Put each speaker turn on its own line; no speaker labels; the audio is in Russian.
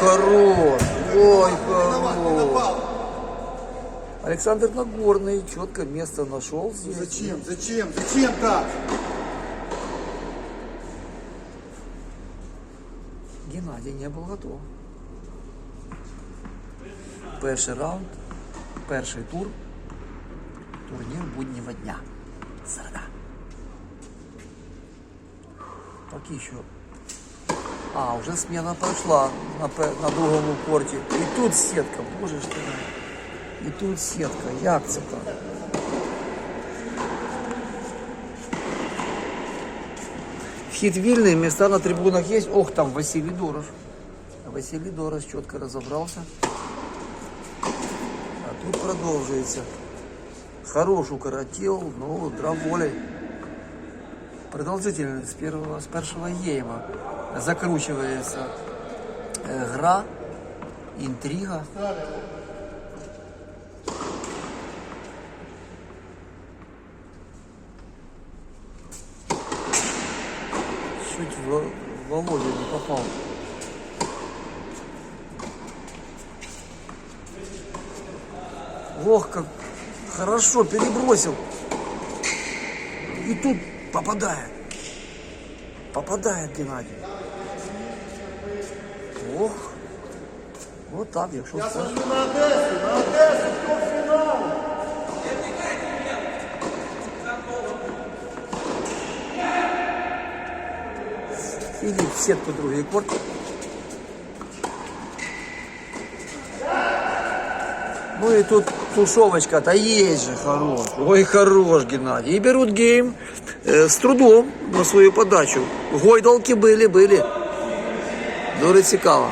хорош! Ой, хорош! Александр Нагорный четко место нашел здесь.
Зачем? Зачем? Зачем так?
Геннадій не був готов. Перший раунд, перший тур. Турнір буднього дня. Середа. Поки що. А, вже сміна пройшла на, пе- на другому корті. І тут сітка, боже ж ти. мій. І тут сітка. Як це так? Вхід вільний, міста на трибунах є. Ох, там Василий Дорож. Василий Дорож чітко розібрався. А тут продовжується. Хорош укоротил, ну, дроволей. Продолжительно с первого, с первого ейма закручивается э, гра, интрига. Чуть в Володю не попал. Ох, как хорошо перебросил. И тут попадает. Попадает Геннадий. Ох. Вот так, якщо
Я сажу на Одесу, на Одесу, хто фінал?
Филипп в сетку другий корт. Ну и тут тушевочка-то есть же хорош. Ой, хорош, Геннадий. И берут гейм э, с трудом на свою подачу. Гойдалки были, были. Дуже цікаво.